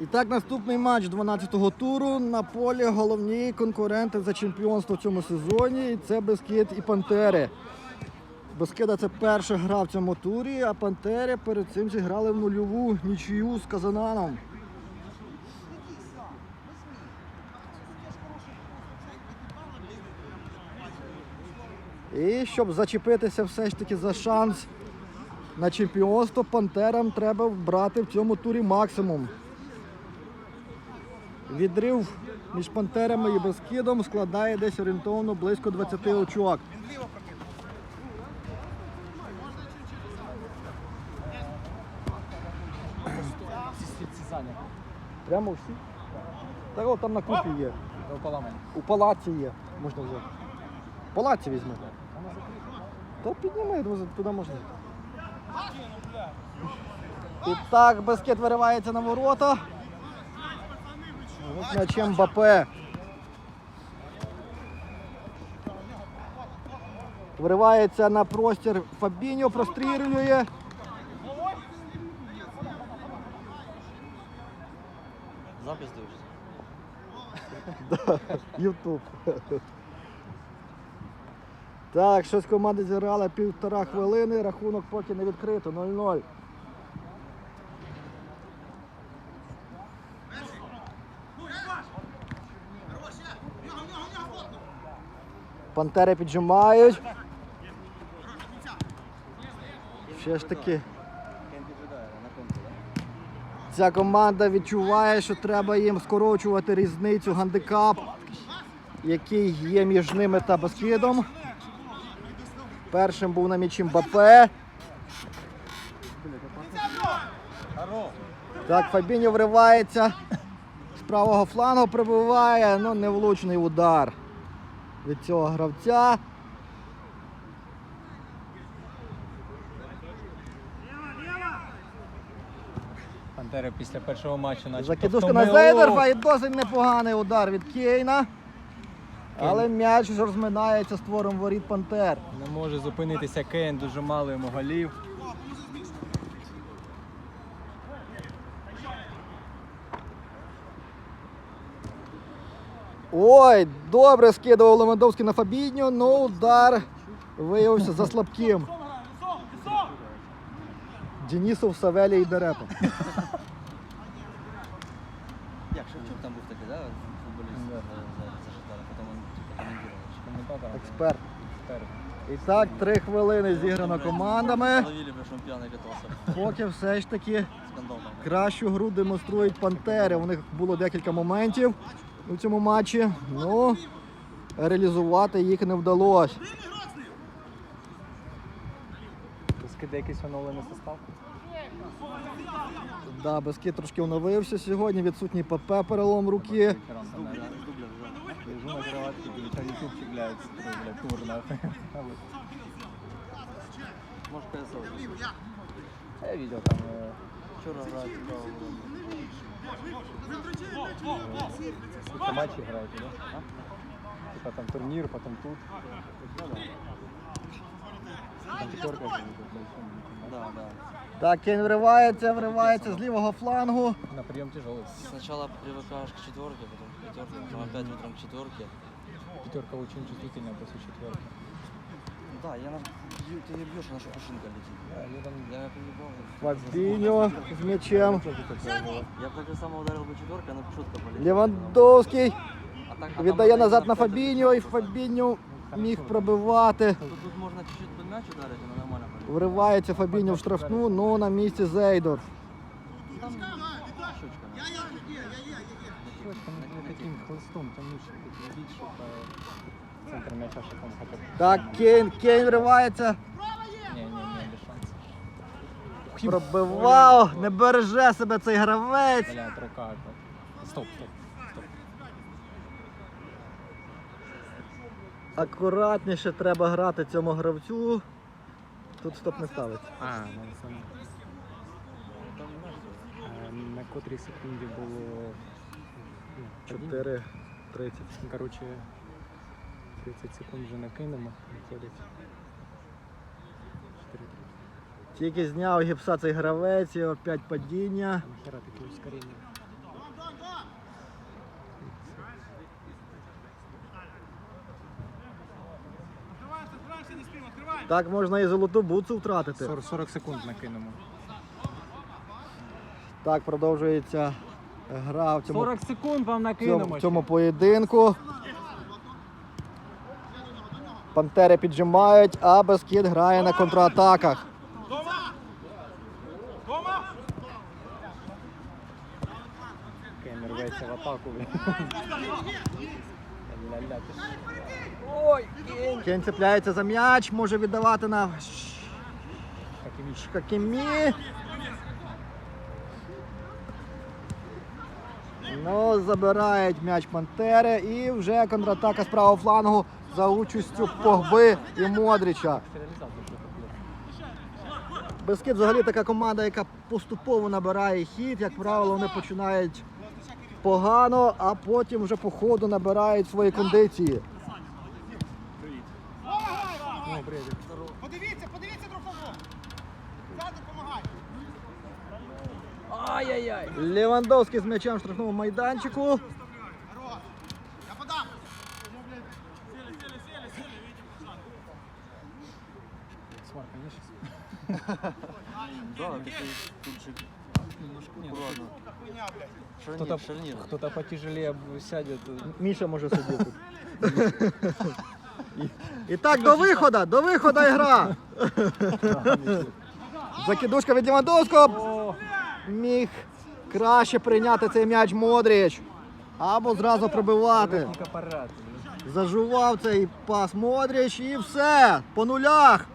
І так, наступний матч 12-го туру. На полі головні конкуренти за чемпіонство в цьому сезоні. Це Бескид і Пантери. Бескида це перша гра в цьому турі, а Пантери перед цим зіграли в нульову нічию з Казананом. І щоб зачепитися все ж таки за шанс на чемпіонство, Пантерам треба брати в цьому турі максимум. Відрив між Пантерами і Бескидом складає десь орієнтовно близько 20 очок. Прямо всі? Та от там на купі є. У палаці є. Можна взяти. В палаці візьми. Та підніми, друзі, туди можна. І так, Бескет виривається на ворота. От м'ячем Бапе. Виривається на простір Фабіньо, прострілює. Запис дивишся? Ютуб. Так, щось команда зіграла півтора хвилини, рахунок поки не відкрито, 0-0. Пантери піджимають. Ще ж таки. Ця команда відчуває, що треба їм скорочувати різницю гандикап, який є між ними та Баскидом. Першим був на м'ячі Мбапе. Так, Фабіньо вривається. З правого флангу прибиває, ну невлучний удар від цього гравця. Пантери після першого матчу начебто Закидушка на. Зейдерфа і досить непоганий удар від Кейна. Але м'яч розминається з твором воріт Пантер. Не може зупинитися Кейн, дуже мало йому голів. Ой, добре скидував Левандовський на Фабіньо, але удар виявився за слабким. Денисов, Савелій і Дерепа. Як Шевчук там був такий, да? Футболіст Да. за, потім він коментував. Експерт. І так, три хвилини зіграно командами. Поки все ж таки кращу гру демонструють Пантери. У них було декілька моментів у цьому матчі. Ну, реалізувати їх не вдалося. Скиде якийсь оновлений состав. Да, Бескид трошки оновився сьогодні. Відсутній ПП перелом руки. Лежу на кроватке, дивлюся ютубчик, блядь, блядь, тур, нахуй. Я видел там, э, Вчора грає цікаво було. сколько матчей играете, да? А? Типа там турнир, потом тут. Там пятерка же идет, большой, Да, да. Так, Кейн вривається, вривається з лівого флангу. На прием тяжелый. Сначала привыкаешь к четверке, потом к пятерке, потом опять утром к четверке. Пятерка очень чувствительная после четверки. Да, я на... бью- Ты не бьешь, она шапушинка летит. Да, я там Я поебал. Фабіньо з м'ячем. Я бы так само ударил бы четверкой, она бы четко полетела. Левандовський А так- а там віддає это назад на никто- Фабіньо, і Фабіньо міг пробивати. Тут, тут можно чуть-чуть под мяч ударить, она нормально полетит. Вривається Фабіньо в штрафну, ну на місці Зейдор. Там щучка. надо. Девочка, ну, таким хлыстом тянущим, таким бить, что по центр мяча, он хотя. Так, Кейн, Кейн вривається. Не-не-не, без шансов. Пробивав, не береже себе цей гравець. Блядь, рука. Стоп, стоп, стоп. Акуратніше треба грати цьому гравцю. Тут стоп не ставиться. А, ну сам. Е, На котрій секунді було ну, падіння. 4.30. Коротше, 30 секунд вже накинемо, виходить. Тільки зняв гіпса цей гравець і опять падіння. Нахера таке ускорення. Так можна і золоту бутсу втратити. 40, 40 секунд накинемо. Так продовжується гра в цьому, 40 секунд вам накинемо. в цьому поєдинку. Пантери піджимають, а Бескіт грає на контратаках. Кемер рветься в атаку. блін. Ля-ля, ти ж Кен цепляється за м'яч, може віддавати на. Хакімі. Ну, забирають м'яч Пантери і вже контратака з правого флангу за участю Погби і Модріча. Бескид взагалі така команда, яка поступово набирає хід. Як правило, вони починають погано, а потім вже по ходу набирають свої кондиції. Ну, кульчик. Немножко аккуратно. Хуйня, блядь. Шарнир, Кто-то шарнир. кто-то потяжелее сядет. Міша може сидіти. І так, до виходу, до виходу і гра. Закидушка від Лівандовського. Міг краще прийняти цей м'яч Модріч. Або зразу пробивати. Зажував цей пас Модріч і все. По нулях.